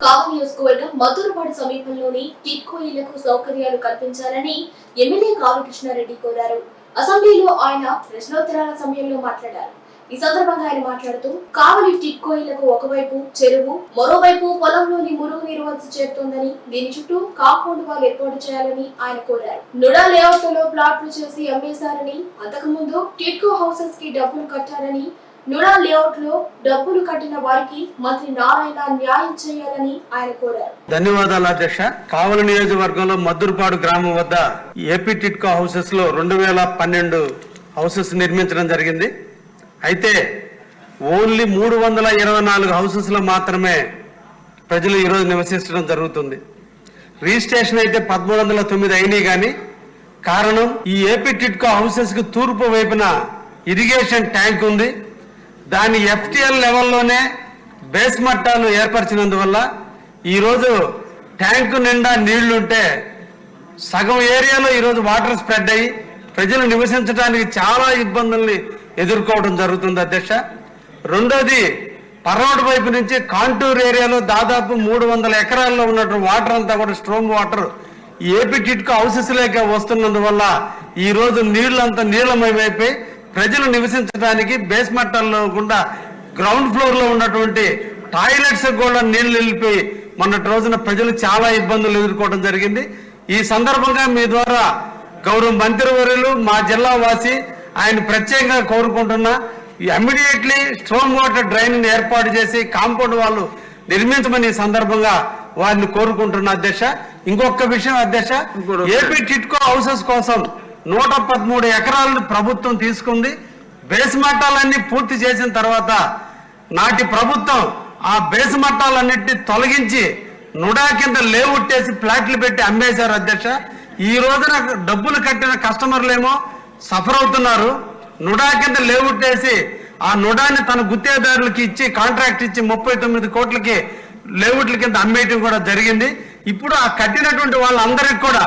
కావ నియోజకవర్గం మధురపాడు సమీపంలోని టిట్కో ఇళ్ళకు సౌకర్యాలు కల్పించాలని ఎమ్మెల్యే కావి కృష్ణారెడ్డి కోరారు. అసెంబ్లీలో ఆయన ప్రశ్నోత్తరాల సమయంలో మాట్లాడారు. ఈ సందర్భంగా ఆయన మాట్లాడుతూ కావలి టిక్కోయిలకు ఇళ్ళకు ఒకవైపు చెరువు మరోవైపు పొలంలోని మురుగు నీరు వచ్చి చేరుతోందని దీని చుట్టూ కాంపౌండ్ వాల్ ఏర్పాటు చేయాలని ఆయన కోరారు. నుడా లేఅవుట్లో ప్లాట్లు చేసి అమ్మేశారని అంతకుముందు టిట్కో హౌసెస్కి డబ్బులు కట్టారని నుడా లేఅవుట్లో డబ్బులు కట్టిన వారికి మంత్రి నారాయణ న్యాయం చేయాలని ఆయన కోరారు. ధన్యవాదాలు అధ్యక్ష. కావలి నియోజకవర్గంలో మద్దురుపాడు గ్రామం వద్ద ఏపీ టిట్కో హౌసెస్లో రెండు వేల పన్నెండు హౌసెస్ నిర్మించడం జరిగింది. అయితే ఓన్లీ మూడు వందల ఇరవై నాలుగు హౌసెస్లో మాత్రమే ప్రజలు ఈరోజు నివసించడం జరుగుతుంది. రిజిస్ట్రేషన్ అయితే పదమూడు వందల తొమ్మిది అయినాయి కానీ కారణం ఈ ఏపీ టిట్కో హౌసెస్కి తూర్పు వైపున ఇరిగేషన్ ట్యాంక్ ఉంది. దాని ఎఫ్టిఎల్ లెవెల్లోనే బేస్ మట్టాలు ఏర్పరిచినందువల్ల ఈరోజు ట్యాంకు నిండా నీళ్ళుంటే సగం ఏరియాలో ఈరోజు వాటర్ స్ప్రెడ్ అయ్యి ప్రజలు నివసించడానికి చాలా ఇబ్బందుల్ని ఎదుర్కోవడం జరుగుతుంది అధ్యక్ష. రెండోది పర్వాడు వైపు నుంచి కాంటూర్ ఏరియాలో దాదాపు మూడు వందల ఎకరాల్లో ఉన్నటువంటి వాటర్ అంతా కూడా స్ట్రోమ్ వాటర్ ఈ ఏపీ కిట్కు హౌసెస్ లేక వస్తున్నందువల్ల ఈ రోజు నీళ్ళంతా ప్రజలు నివసించడానికి బేస్ మట్టాల్లో గుండా గ్రౌండ్ ఫ్లోర్లో ఉన్నటువంటి టాయిలెట్స్ కూడా నీళ్ళు వెళ్ళిపోయి మొన్నటి రోజున ప్రజలు చాలా ఇబ్బందులు ఎదుర్కోవడం జరిగింది. ఈ సందర్భంగా మీ ద్వారా గౌరవ మంత్రివర్యులు మా జిల్లా వాసి ఆయన ప్రత్యేకంగా కోరుకుంటున్నా అమిడియట్లీ స్ట్రోమ్ వాటర్ డ్రైన్ ఏర్పాటు చేసి కాంపౌండ్ వాళ్ళు నిర్మించమని సందర్భంగా వారిని కోరుకుంటున్న అధ్యక్ష. ఇంకొక విషయం అధ్యక్ష ఏపీ టిట్కో హౌసెస్ కోసం నూట పదమూడు ఎకరాలను ప్రభుత్వం తీసుకుంది. బేస్ మట్టాలన్నీ పూర్తి చేసిన తర్వాత నాటి ప్రభుత్వం ఆ బేస్ మట్టాలన్నింటినీ తొలగించి నుడా కింద లేవుట్టేసి ప్లాట్లు పెట్టి అమ్మేశారు అధ్యక్ష. ఈ రోజున డబ్బులు కట్టిన కస్టమర్లేమో సఫర్ అవుతున్నారు నుడా కింద లేవుట్టేసి ఆ నుడాని తన గుత్తేదారులకి ఇచ్చి కాంట్రాక్ట్ ఇచ్చి ముప్పై తొమ్మిది కోట్లకి లేవుట్ల కింద అమ్మేయటం కూడా జరిగింది. ఇప్పుడు ఆ కట్టినటువంటి వాళ్ళందరికీ కూడా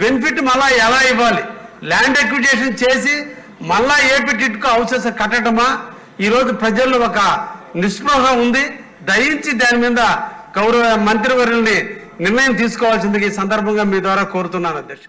బెనిఫిట్ మళ్ళా ఎలా ఇవ్వాలి? ల్యాండ్ ఎక్విజేషన్ చేసి మళ్ళా ఏపీ టిట్కో హౌసెస్ కట్టడమా? ఈరోజు ప్రజల్లో ఒక నిస్పృహ ఉంది. దయించి దాని మీద గౌరవ మంత్రివర్యుల్ని నిర్ణయం తీసుకోవాల్సింది ఈ సందర్భంగా మీ ద్వారా కోరుతున్నాను అధ్యక్ష.